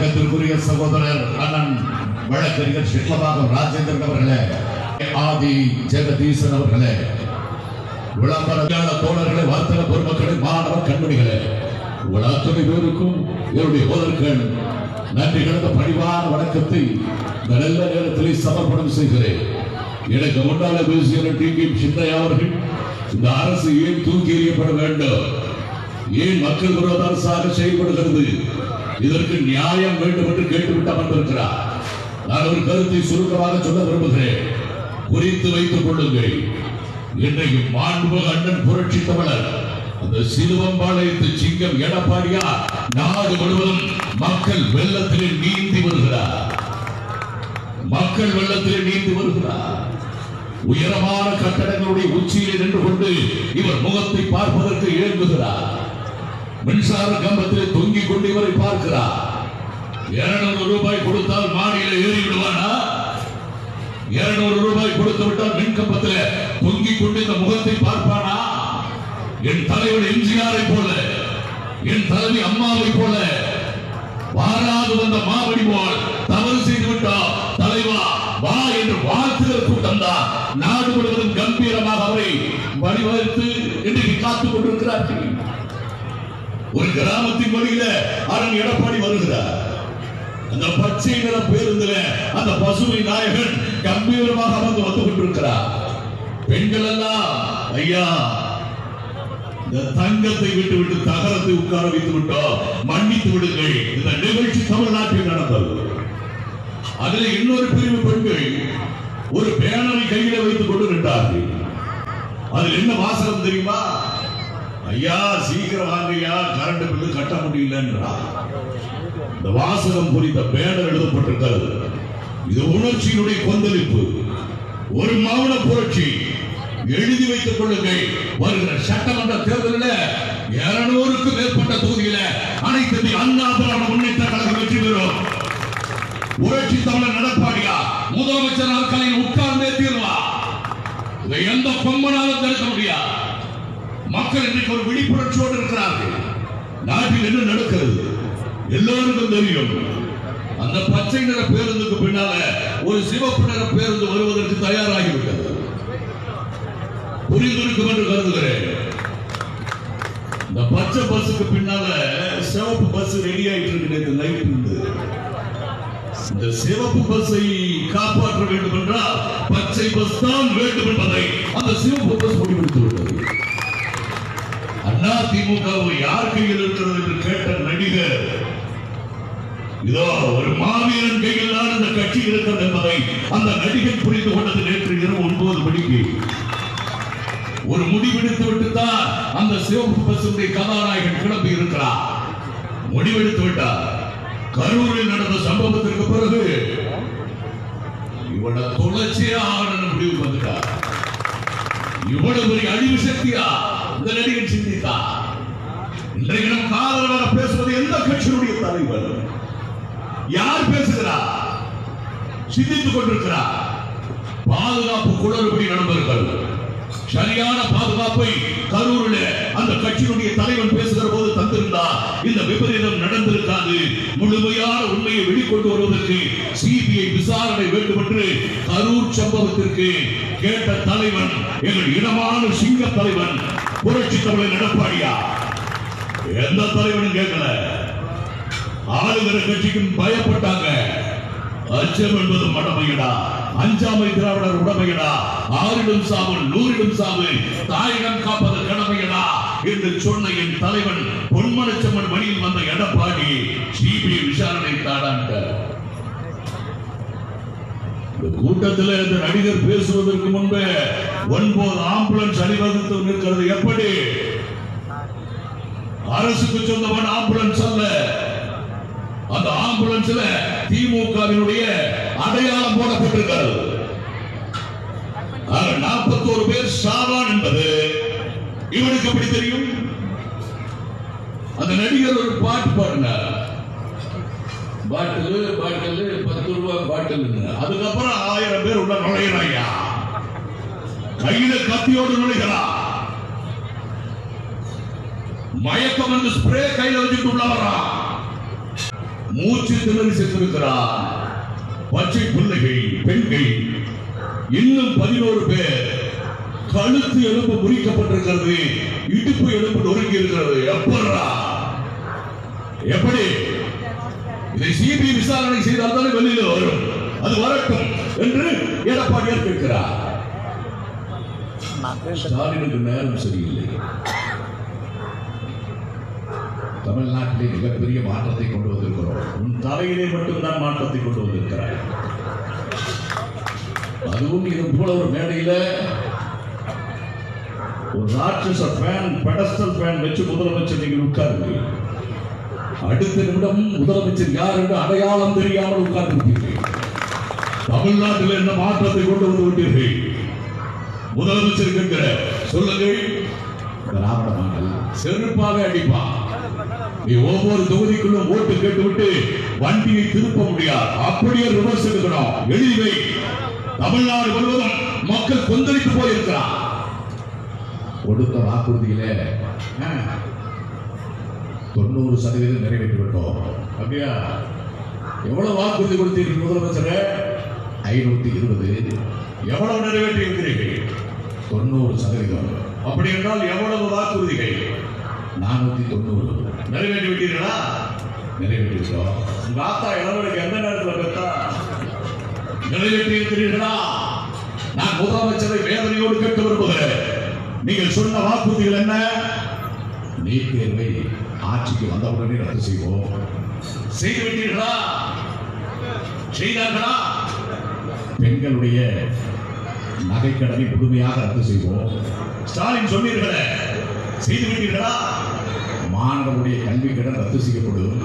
கத்திற்குரிய சகோதரர் அண்ணன் வழக்கறிஞர் சிட்லபாகம் ராஜேந்திரன் அவர்களே ஆதி ஜெகதீசன் அவர்களே விளம்பர தோழர்களே வர்த்தக பொதுமக்களே மாணவ கண்மணிகளே உங்கள் பேருக்கும் என்னுடைய போதற்கண் நன்றி கிடந்த பணிவான வணக்கத்தை இந்த நல்ல நேரத்திலே சமர்ப்பணம் செய்கிறேன். எனக்கு முன்னால பேசிய டி கே சின்னையா அவர்கள் இந்த அரசு ஏன் தூக்கி எறியப்பட வேண்டும்? ஏன் மக்கள் விரோத அரசாக செயல்படுகிறது? இதற்கு நியாயம் வேண்டும் என்று கேட்டுவிட்டு அமர்ந்திருக்கிறார். நான் ஒரு கருத்தை சுருக்கமாக சொல்ல விரும்புகிறேன். குறித்து வைத்துக் கொள்ளுங்கள். இன்றைக்கு மாண்புமிகு அண்ணன் புரட்சி தமிழர் அந்த சிலுவம்பாளையத்து சிங்கம் எடப்பாடியா நாடு முழுவதும் மக்கள் வெள்ளத்திலே நீந்தி வருகிறார். மக்கள் வெள்ளத்திலே நீந்தி வருகிறார். உயரமான கட்டடங்களுடைய உச்சியில் நின்று கொண்டு இவர் முகத்தை பார்ப்பதற்கு இயங்குகிறார். மின்சார கம்பத்திலே தொங்கிக் கொண்டு இவரை பார்க்கிறார். இருநூறு ரூபாய் கொடுத்தால் மாடியில ஏறி விடுவானா இருநூறு ரூபாய் கொடுத்து விட்டால் மின் கம்பத்திலே தொங்கிக் கொண்டு இந்த முகத்தை பார்ப்பானா? என் தலைவர் எம்ஜிஆரை போல என் தலைவி அம்மாவை போல. வாராது வந்த மாவடி போல் தவறு செய்து விட்டோம் தலைவா வா என்று வாழ்த்துகிற கூட்டம் தான் நாடு முழுவதும் கம்பீரமாக அவரை வழிவகுத்து இன்றைக்கு காத்துக் கொண்டிருக்கிறார்கள். ஒரு கிராமத்தின் வழியில அரண் எடப்பாடி வருகிறார். அந்த பச்சை நிற பேருந்துல அந்த பசுமை நாயகன் கம்பீரமாக அமர்ந்து வந்து கொண்டிருக்கிறார். பெண்கள் எல்லாம் ஐயா இந்த தங்கத்தை விட்டு விட்டு தகரத்தை உட்கார வைத்து விட்டோம். மன்னித்து விடுங்கள். இந்த நிகழ்ச்சி தமிழ்நாட்டில் நடந்தது. அதில் இன்னொரு பிரிவு பெண்கள் ஒரு பேனரை கையில வைத்துக் கொண்டு நின்றார்கள். அதில் என்ன வாசகம் தெரியுமா? ஐயா சீக்கிரம் வாங்கய்யா கரண்ட் பில்லு கட்ட முடியலன்றா இந்த வாசகம் குறித்த பேனர் எழுதப்பட்டிருக்கிறது. இது உணர்ச்சியினுடைய கொந்தளிப்பு. ஒரு மௌன புரட்சி எழுதி வைத்துக் கொள்ளுங்கள். வருகிற சட்டமன்ற தேர்தலில் இருநூறுக்கும் மேற்பட்ட தொகுதியில அனைத்து இந்திய அண்ணா திராவிட முன்னேற்ற கழகம் வெற்றி பெறும். புரட்சி தமிழர் நடப்பாடியா? முதலமைச்சர் நாற்காலியில் உட்கார்ந்தே தீர்வா எந்த கொம்பனாலும் மக்கள் இன்றைக்கு ஒரு விழிப்புணர்ச்சியோடு இருக்கிறார்கள். நாட்டில் என்ன நடக்கிறது? எல்லோருக்கும் தெரியும். அந்த பச்சை நிற பேருந்துக்கு பின்னால ஒரு சிவப்பு நிற பேருந்து வருவதற்கு தயாராகிவிட்டது. புரிந்திருக்கும் என்று கருதுகிறேன். இந்த பச்சை பஸ்ஸுக்கு பின்னால சிவப்பு பஸ் ரெடி ஆயிட்டு இருக்கு நைட் இருந்து. இந்த சிவப்பு பஸ்ஸை காப்பாற்ற வேண்டும் என்றால் பச்சை பஸ் தான் வேண்டும் என்பதை அந்த சிவப்பு பஸ் முடிவெடுத்து விட்டது அண்ணா திமுக யார் கையில் இருக்கிறது என்று கேட்ட நடிகர்? இதோ ஒரு மாவீரன் கையில் தான் இந்த கட்சி இருக்கிறது என்பதை அந்த நடிகர் புரிந்து கொண்டது நேற்று இரவு ஒன்பது மணிக்கு. ஒரு முடிவெடுத்து விட்டு தான் அந்த சிவப்பு பசுடைய கதாநாயகன் கிளம்பி இருக்கிறார் முடிவெடுத்து விட்டார். கரூரில் நடந்த சம்பவத்திற்கு பிறகு இவனை துளச்சியே ஆகணும் முடிவுக்கு வந்துட்டார். இவ்வளவு பெரிய அழிவு சக்தியா? இந்த நடிகர் சிந்தித்தார். இன்றைக்கு நம் காதலராக பேசுவது எந்த கட்சியினுடைய தலைவர்? யார் பேசுகிறார்? சிந்தித்துக் கொண்டிருக்கிறார். பாதுகாப்பு குளறுபடி நண்பர்கள் சரியான பாதுகாப்பை கரூரில் அந்த கட்சியினுடைய தலைவன் பேசுகிற போது தந்திருந்தார். இந்த விபரீதம் நடந்திருக்காது. முழுமையான உண்மையை வெளிக்கொண்டு வருவதற்கு சிபிஐ விசாரணை வேண்டும் என்று கரூர் சம்பவத்திற்கு கேட்ட தலைவன் எங்கள் இனமான சிங்க தலைவன் புரட்சி தமிழர் எடப்பாடியா? எந்த தலைவனும் கேட்கல. ஆளுகிற கட்சிக்கும் பயப்பட்டாங்க. அச்சம் என்பது மடமையடா. அஞ்சாமை திராவிடர் உடமையடா. ஆறிடும் சாவு நூறிடும் சாவு. தாயிடம் காப்பது கடமையடா என்று சொன்ன என் தலைவன் பொன்மனச்சம்மன் வழியில் வந்த எடப்பாடி சிபிஐ விசாரணை தாடான்ட்ட கூட்டத்தில் இந்த நடிகர் பேசுவதற்கு முன்பே ஒன்பது ஆம்புலன்ஸ் அணிவகுத்து நிற்கிறது. எப்படி? அரசுக்கு சொந்தமான ஆம்புலன்ஸ் அல்ல. அந்த ஆம்புலன்ஸ்ல திமுகவினுடைய அடையாளம் போடப்பட்டிருக்கிறது. நாற்பத்தோரு பேர் சாவான் என்பது இவனுக்கு எப்படி தெரியும்? அந்த நடிகர் ஒரு பாட்டு பாடினார். பாட்டில் பாட்டில் பத்து ரூபாய் பாட்டில் அதுக்கப்புறம் ஆயிரம் பேர் உள்ள நுழையிறாயா கையில கத்தியோடு நுழைகிறா? மயக்கம் வந்து ஸ்ப்ரே கையில வச்சுட்டு உள்ள வரா மூச்சு திணறி செத்திருக்கிறார் பச்சை பிள்ளைகள் பெண்கள் இன்னும் பதினோரு பேர் கழுத்து எலும்பு முறிக்கப்பட்டிருக்கிறது இடுப்பு எலும்பு நொறுங்கி இருக்கிறது. எப்படா? எப்படி? இதை சிபிஐ விசாரணை செய்தால் தானே வெளியில வரும். அது வரட்டும் என்று எடப்பாடியார் கேட்கிறார். ஸ்டாலினுக்கு நேரம் சரியில்லை. தமிழ்நாட்டிலே மிகப்பெரிய மாற்றத்தை கொண்டு வந்திருக்கிறோம். உன் தலையிலே மட்டும்தான் மாற்றத்தை கொண்டு வந்திருக்கிறாய். அதுவும் இது போல ஒரு மேடையில் ஒரு ராட்சச ஃபேன் பெடஸ்டல் ஃபேன் வச்சு முதலமைச்சர் நீங்கள் உட்காருங்க. அடுத்த நிமிடம் முதலமைச்சர் யார் என்று அடையாளம் தெரியாமல் உட்கார்ந்து தமிழ்நாட்டில் என்ன மாற்றத்தை கொண்டு வந்து விட்டீர்கள்? முதலமைச்சர் கேட்கிற சொல்லுங்கள். திராவிட மாடல் செருப்பாக அடிப்பான். நீ ஒவ்வொரு தொகுதிக்குள்ளும் ஓட்டு கேட்டுவிட்டு வண்டியை திருப்ப முடியாது. அப்படியே ரிவர்ஸ் எடுக்கணும். எளிவை தமிழ்நாடு முழுவதும் மக்கள் கொந்தளித்து போயிருக்கிறார் கொடுத்த வாக்குறுதியில தொண்ணூறு சதவீதம் நிறைவேற்றி விட்டோம் அப்படியா? எவ்வளவு வாக்குறுதி கொடுத்தீர்கள் முதலமைச்சர்? ஐநூத்தி இருபது. எவ்வளவு நிறைவேற்றி இருக்கிறீர்கள் தொண்ணூறு சதவீதம். அப்படி என்றால் எவ்வளவு வாக்குறுதிகள்? நானூத்தி தொண்ணூறு. நிறைவேற்றி விட்டீர்களா நிறைவேற்றி விட்டோம் உங்க ஆத்தா இளவருக்கு எந்த நேரத்தில் பெற்றா? நிறைவேற்றி இருக்கிறீர்களா நான் முதலமைச்சரை வேதனையோடு கேட்டு வருவது நீங்கள் சொன்ன வாக்குறுதிகள் என்ன? நீட் தேர்வை ஆட்சிக்கு வந்தவுடனே ரத்து செய்வோம். செய்து விட்டீர்களா செய்தார்களா? பெண்களுடைய நகைக்கடனை முழுமையாக ரத்து செய்வோம். ஸ்டாலின் சொன்னீர்களே செய்து விட்டீர்களா மாணவர்களுடைய கல்வி கடன் ரத்து செய்யப்படும்.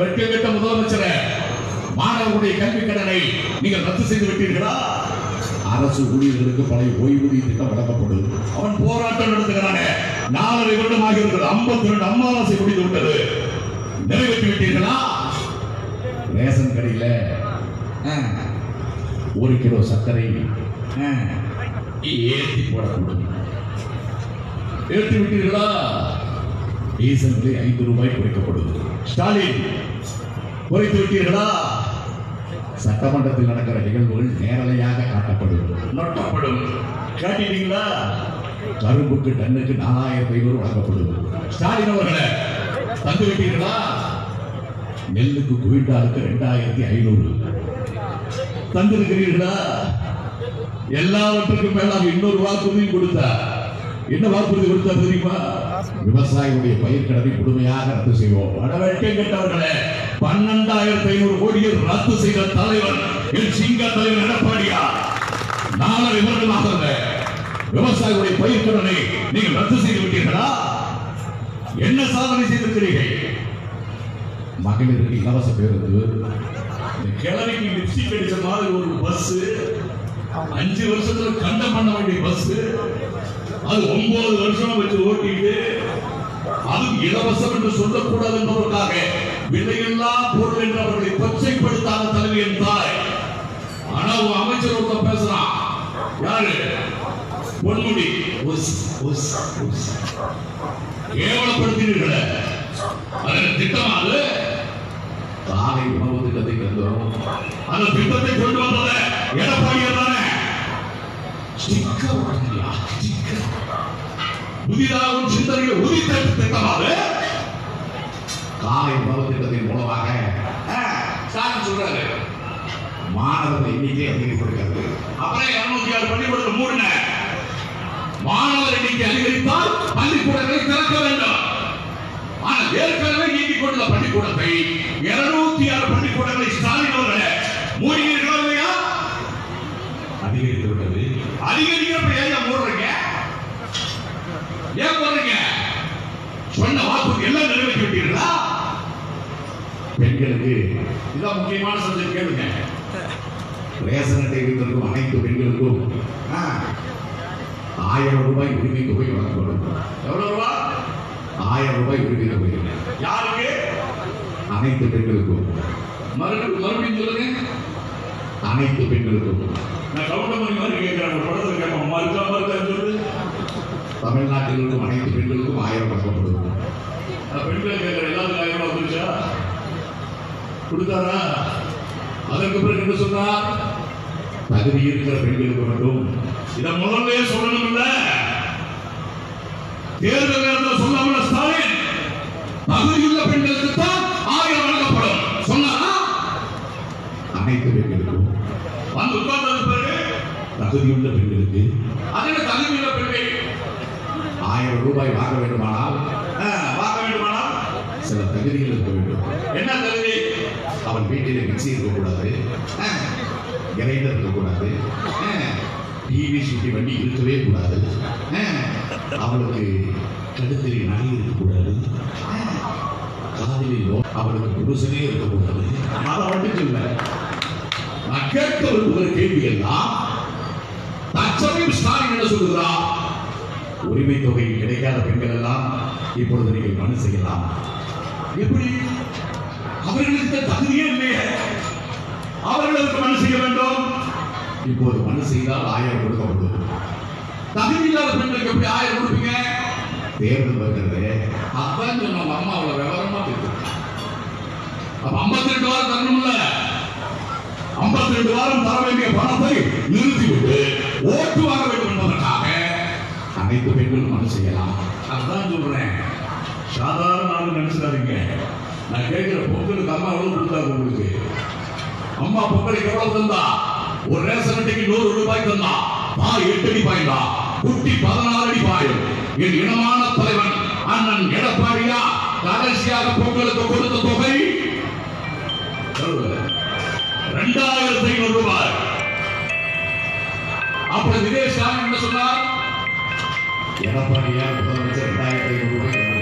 வெட்க கெட்ட முதலமைச்சரே மாணவர்களுடைய கல்வி கடனை நீங்கள் ரத்து செய்து விட்டீர்களா அரசு ஊழியர்களுக்கு பழைய ஓய்வூதிய திட்டம் வழங்கப்படும் அவன் போராட்டம் நடத்துகிறானே. நாலரை வருடம் ஆகிறது ஐம்பத்தி ரெண்டு அம்மாவாசை முடிந்து விட்டது. நிறைவேற்றி விட்டீர்களா? ரேஷன் கடையில ஒரு கிலோ சர்க்கரை ஆ, ஏற்றி போடக்கூடும் ஏற்றி விட்டீர்களா? டீசல் விலை ஐந்து ரூபாய் குறைக்கப்படும் ஸ்டாலின் குறைத்து விட்டீர்களா? சட்டமன்றத்தில் நடக்கிற நிகழ்வுகள் நேரலையாக காட்டப்படும். நோட்டப்படும். காட்டிட்டீங்களா கரும்புக்கு டன்னுக்கு நாலாயிரத்தி ஐநூறு வழங்கப்படும். ஸ்டாலின் அவர்களே தந்து விட்டீர்களா நெல்லுக்கு குவிண்டாலுக்கு ரெண்டாயிரத்தி ஐநூறு. தந்திருக்கிறீர்களா? எல்லாவற்றுக்கும் மேலாக இன்னொரு வாக்குறுதியும் கொடுத்தார் என்ன வாக்குறுதி கொடுத்தார் தெரியுமா? விவசாயிகளுடைய பயிர்க்கடனை முழுமையாக ரத்து செய்வோம். கெட்டவர்களே பன்னெண்டாயிரத்தி ஐநூறு கோடியை ரத்து செய்த தலைவர் என் சிங்க தலைவர் எடப்பாடியா. நாலரை வருடமாக விவசாயிகளுடைய பயிர்க்கடனை நீங்கள் ரத்து செய்து விட்டீர்களா? என்ன சாதனை செய்திருக்கிறீர்கள்? மகளிருக்கு இலவச பேருந்து. கிழமைக்கு லிப்ஸ்டிக் அடிச்ச மாதிரி ஒரு பஸ் அஞ்சு வருஷத்துல கண்டம் பண்ண வேண்டிய பஸ் அது ஒன்பது வருஷம் வச்சு ஓட்டிட்டு அது இலவசம் என்று சொல்லக்கூடாது என்பதற்காக விலையில்லா பொருள் என்று அவர்களை கொச்சைப்படுத்தாத தலைவி என் தாய் ஆனா உங்க அமைச்சர் ஒருத்தன் பேசுறான். யாரு? பொன்முடி. உஸ், உஸ், கேவலப்படுத்தினீர்களே. அதன் திட்டமா அது? காலை உணவு திட்டத்தை தந்தோம் அந்த திட்டத்தை கொண்டு வந்தத எடப்பாடி தானே? ஸ்டிக்கர் ஒட்டலையா? ஸ்டிக்கர். புதிதாக சிந்தனையை உதித்த திட்டமாக காலை உணவு திட்டத்தின் மூலமாக ஸ்டாலின் சொல்றாரு. மாணவர்கள் எண்ணிக்கை அதிகரிக்கிறது அப்புறம் இருநூத்தி ஆறு பள்ளிக்கூடங்கள் மூடின. மாணவர் எண்ணிக்கை அதிகரித்தால் பள்ளிக்கூடங்களை திறக்க வேண்டும். ஆனால் ஏற்கனவே நீக்கிக் கொண்டுள்ள பள்ளிக்கூடத்தை இருநூத்தி ஆறு பள்ளிக்கூடங்களை ஸ்டாலின் அவர்களை மூடினீர்களா அதிகரித்து விட்டது அதிகரிக்கிறப்ப ஏன் மூடுறீங்க ஏன் போடுறீங்க சொன்ன வாக்குறுதி எல்லாம் நிறைவேற்றி விட்டீர்களா பெண்களுக்கு. இதான் முக்கியமான சப்ஜெக்ட் கேளுங்க. ரேஷன் அட்டை வைத்திருக்கும் அனைத்து பெண்களுக்கும் ஆ, ஆயிரம் ரூபாய் உரிமை தொகை வழங்கப்படும். எவ்வளவு ரூபாய் ஆயிரம் ரூபாய் உரிமை தொகை. யாருக்கு? அனைத்து பெண்களுக்கும். மறுபடியும் மறுபடியும் சொல்லுங்க. அனைத்து பெண்களுக்கும். நான் கவுண்டமணி மாதிரி கேட்கிறேன் படத்தை படத்தில் கேட்போம் மறுக்கா மறுக்கான்னு சொல்லு. தமிழ்நாட்டில் இருக்கும் அனைத்து பெண்களுக்கும் ஆயிரம் வழங்கப்படும். நான் பெண்கள் கேட்கிற எல்லாத்துக்கும் ஆயிரம் ரூபாய் வந்துருச்சா? கொடுத்தாரா அதற்கு பிறகு என்ன சொன்னார் தகுதி இருக்கிற பெண்களுக்கு மட்டும். இதை முதல்ல சொல்லணும் இல்ல தேர்தல் நேரத்தில் சொல்லாமல் ஸ்டாலின். தகுதியுள்ள பெண்களுக்கு தான் ஆயிரம் வழங்கப்படும். சொன்னாரா அனைத்து பெண்களுக்கும். வந்து உட்கார்ந்தது பிறகு தகுதியுள்ள பெண்களுக்கு. அதே தகுதியுள்ள பெண்கள்? ஆயிரம் ரூபாய் வாங்க வேண்டுமானால் வாங்க வேண்டுமானால் சில தகுதிகள் இருக்க வேண்டும். என்ன தகுதி? அவன் வீட்டில் மிக்சி இருக்கக்கூடாது ஆ, கிரைண்டர் இருக்கக்கூடாது டிவி சுட்டி வண்டி இருக்கவே கூடாது. அவளுக்கு கழுத்தில் நகை இருக்கக்கூடாது காதலிலோ அவளுக்கு புருஷனே இருக்கக்கூடாது அதை மட்டும் இல்லை நான் கேட்க விரும்புகிற கேள்வி எல்லாம் தற்சமயம் ஸ்டாலின் என்ன சொல்லுகிறார்? உரிமை தொகை கிடைக்காத பெண்கள் எல்லாம் இப்பொழுது நீங்கள் மனு செய்யலாம். எப்படி? அவர்களுக்கு தகுதியே இல்லையே. அவர்களுக்கு மனு செய்ய வேண்டும். இப்போது மனு செய்தால் ஆயிரம் கொடுக்கப்படும் தகுதி இல்லாத பெண்களுக்கு எப்படி ஆயிரம் கொடுப்பீங்க? தேர்தல் வருகிறது. அதான் சொன்ன அம்மா அவ்வளவு விவரமா இருக்கு அப்ப ஐம்பத்தி ரெண்டு வாரம் தரணும்ல. ஐம்பத்தி ரெண்டு வாரம் தர வேண்டிய பணத்தை நிறுத்திவிட்டு ஓட்டு வாங்க வேண்டும் என்பதற்காக அனைத்து பெண்களும் மனு செய்யலாம். அதுதான் சொல்றேன். சாதாரண ஆளு நினைச்சிடாதீங்க நான் கேட்கிற பொங்கலுக்கு அம்மா எவ்வளவு கொடுத்தாங்க உங்களுக்கு? அம்மா பொங்கலுக்கு எவ்வளவு தந்தா? ஒரு ரேஷன் அட்டைக்கு நூறு ரூபாய் தந்தா. பாய் எட்டு அடி பாய்ந்தா குட்டி பதினாறு அடி பாயும் என் இனமான தலைவன் அண்ணன் எடப்பாடியா கடைசியாக பொங்கலுக்கு கொடுத்த தொகை? ரெண்டாயிரத்தி ஐநூறு ரூபாய். அப்படி விஜய் ஸ்டாலின் என்ன சொன்னார்? எடப்பாடியார் முதலமைச்சர் ரெண்டாயிரத்தி ஐநூறு ரூபாய்